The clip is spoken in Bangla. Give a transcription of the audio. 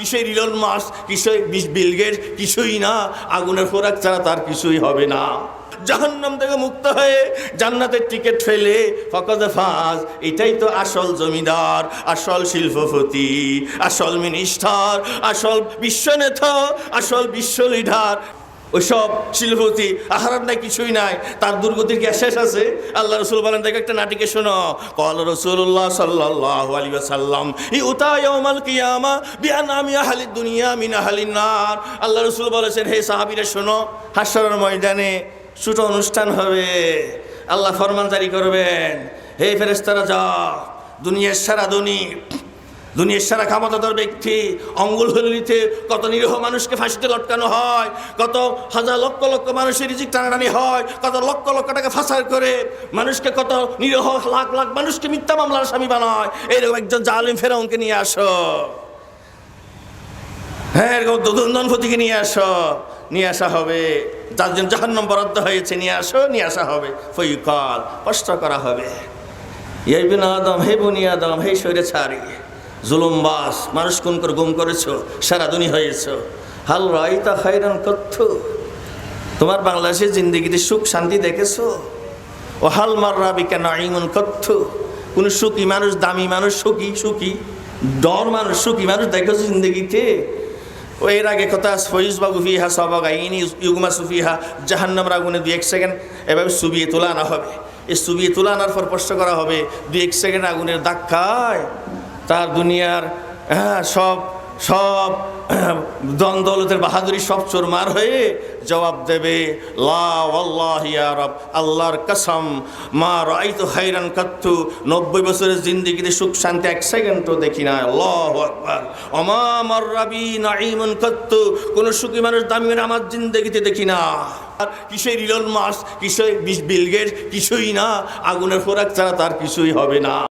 কিসের ইলন মাস কিসের বিলগেট কিছুই না। আগুনের ফোরাক ছাড়া তার কিছুই হবে না। জাহান্নাম থেকে মুক্ত হয়ে জান্নাতের টিকিট ফেলে ফকদে ফাজ, এটাই তো আসল জমিদার, আসল শিল্পপতি, আসল মিনিস্টার আসল বিশ্ব নেতা, আসল বিশ্ব লিডার ওইসব শিল্পপতি আহারার নাই, কিছুই নাই। তার দুর্গতির কি শেষ আছে? আল্লাহ রসুল বলেন, দেখো একটা নাটিকে শোনো। কল রসুল্লাহ সাল্লাহ আলী সাল্লাম ই উতায়মাল কিয়ামা বিয়ান আমি আহালি দুনিয়া মিন আহালিন নার। আল্লাহ রসুল বলেছেন, হে সাহাবিরা, শোনো হাস্যর ময়দানে ছোট অনুষ্ঠান হবে। আল্লাহ ফরমান জারি করবেন। হে ফেরেস্তারা যা দুনিয়ার সারা দুনি দুনিয়ার সারা ক্ষমতাধর ব্যক্তি অঙ্গুল হলিতে কত নিরীহ মানুষকে ফাঁসিতে লটকানো হয়, কত হাজার লক্ষ লক্ষ মানুষের রিজিক টানাটানি হয়, কত লক্ষ লক্ষ টাকা ফাঁসার করে মানুষকে কত নিরীহ লাখ লাখ মানুষকে মিথ্যা মামলার স্বামী বানায়। এরকম একজন জালিম ফেরাউনকে নিয়ে আসো। হ্যাঁ এরকম দুন্দনপতিকে নিয়ে আসো। নিয়ে আসা হবে। যার জন্য জাহান্নাম বরাদ্দ হয়েছে, নিয়ে আসো, নিয়ে আসা হবে। ফইকাল কষ্ট করা হবে। ইয়াইবিন আদম, হে বনি আদম, হে সৈরে ছাড়ি জুলুমবাস মানুষ কোন করে গুম করেছ, সারা দুনি হয়েছ। হাল রাইতা খাইরান তথ্য তোমার বাংলাদেশের জিন্দগিতে সুখ, শান্তি দেখেছ? ও হাল মাররা বিজ্ঞান আইমন তথ্য কোন সুখী মানুষ, দামি মানুষ, সুখী সুখী, ডর মানুষ, সুখী মানুষ দেখেছ জিন্দগিতে? ও এর আগে কথা ফইজ বাবু ফিহা, সবাগ আইনি ইউগুমা সুফিহা জাহান্নাম আগুনে দু এক সেকেন্ড, এভাবে সুবিয়ে তোলা আনা হবে। এই সুবিয়ে তোলা আনার পর প্রশ্ন করা হবে দু এক সেকেন্ড আগুনের ধাক্কায় তার দুনিয়ার হ্যাঁ সব সব দন দৌলতের বাহাদুরি সব চোরমার হয়ে জবাব দেবে আল্লাহর কসম, মা রাইতু হাইরান কাত্তু, নব্বই বছরের জিন্দিগিতে সুখ শান্তি এক সেকেন্ডও দেখি না আল্লাহ আকবার। অমা মার রাবি নাইমন কাত্তু, কোন সুখী মানুষ দামি আমার জিন্দগিতে দেখি না। কিসের ইলন মাস কিসের বিলগেট কিছুই না, আগুনের ফোরাক ছাড়া তার কিছুই হবে না।